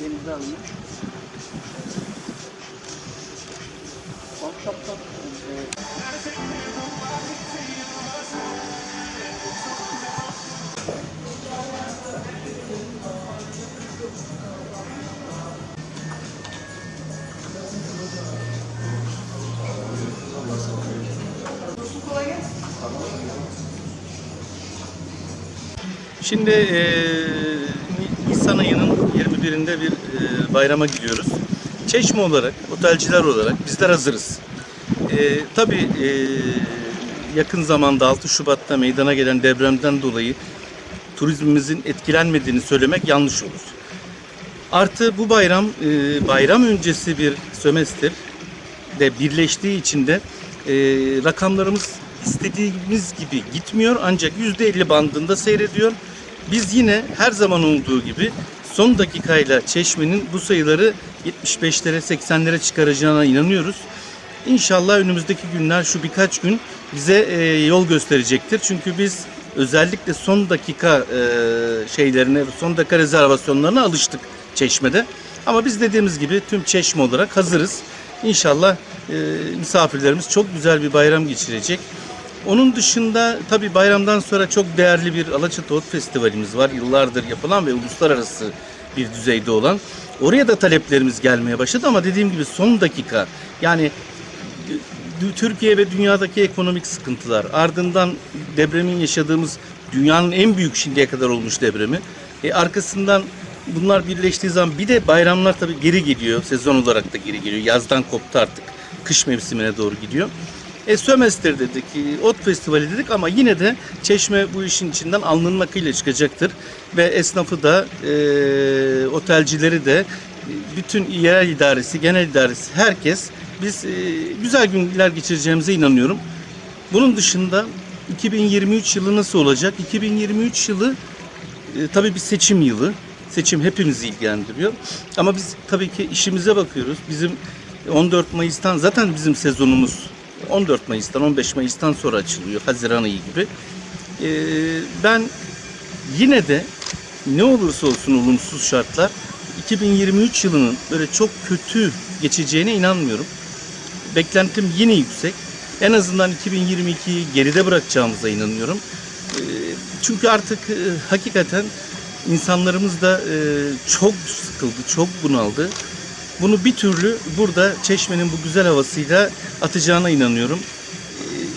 denize alınmış. Workshop'ta e, Şimdi e, Nisan ayının 21'inde bir eee, bayrama gidiyoruz. Çeşme olarak, otelciler olarak bizler hazırız. Eee tabii eee, yakın zamanda 6 Şubat'ta meydana gelen depremden dolayı turizmimizin etkilenmediğini söylemek yanlış olur. Artı bu bayram eee, bayram öncesi bir sömestr de birleştiği için de eee, rakamlarımız istediğimiz gibi gitmiyor ancak %50 bandında seyrediyor. Biz yine her zaman olduğu gibi son dakikayla Çeşme'nin bu sayıları 75'lere 80'lere çıkaracağına inanıyoruz. İnşallah önümüzdeki günler şu birkaç gün bize e, yol gösterecektir. Çünkü biz özellikle son dakika e, şeylerine, son dakika rezervasyonlarına alıştık Çeşme'de. Ama biz dediğimiz gibi tüm Çeşme olarak hazırız. İnşallah e, misafirlerimiz çok güzel bir bayram geçirecek. Onun dışında tabii bayramdan sonra çok değerli bir Alaçatı Ot Festivalimiz var. Yıllardır yapılan ve uluslararası bir düzeyde olan. Oraya da taleplerimiz gelmeye başladı ama dediğim gibi son dakika yani Türkiye ve dünyadaki ekonomik sıkıntılar, ardından depremin yaşadığımız dünyanın en büyük şimdiye kadar olmuş depremi, e, arkasından bunlar birleştiği zaman bir de bayramlar tabii geri geliyor, sezon olarak da geri geliyor. Yazdan koptu artık, kış mevsimine doğru gidiyor. E, Sömestr dedik, e, Ot Festivali dedik ama yine de Çeşme bu işin içinden alnının akıyla çıkacaktır. Ve esnafı da, e, otelcileri de, e, bütün yerel idaresi, genel idaresi, herkes biz e, güzel günler geçireceğimize inanıyorum. Bunun dışında 2023 yılı nasıl olacak? 2023 yılı e, tabii bir seçim yılı. Seçim hepimizi ilgilendiriyor. Ama biz tabii ki işimize bakıyoruz. Bizim 14 Mayıs'tan zaten bizim sezonumuz 14 Mayıs'tan 15 Mayıs'tan sonra açılıyor. Haziran ayı gibi. E, ben yine de ne olursa olsun olumsuz şartlar 2023 yılının böyle çok kötü geçeceğine inanmıyorum. Beklentim yine yüksek. En azından 2022'yi geride bırakacağımıza inanıyorum. Ee, Çünkü artık e, hakikaten insanlarımız da e, çok sıkıldı, çok bunaldı. Bunu bir türlü burada Çeşme'nin bu güzel havasıyla atacağına inanıyorum.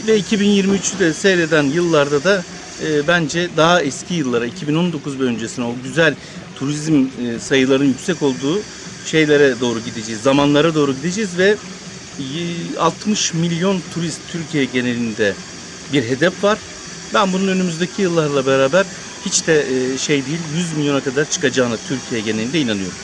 Ve 2023'ü de seyreden yıllarda da e, bence daha eski yıllara, 2019 ve öncesine o güzel turizm e, sayılarının yüksek olduğu şeylere doğru gideceğiz, zamanlara doğru gideceğiz ve y- 60 milyon turist Türkiye genelinde bir hedef var. Ben bunun önümüzdeki yıllarla beraber hiç de e, şey değil 100 milyona kadar çıkacağına Türkiye genelinde inanıyorum.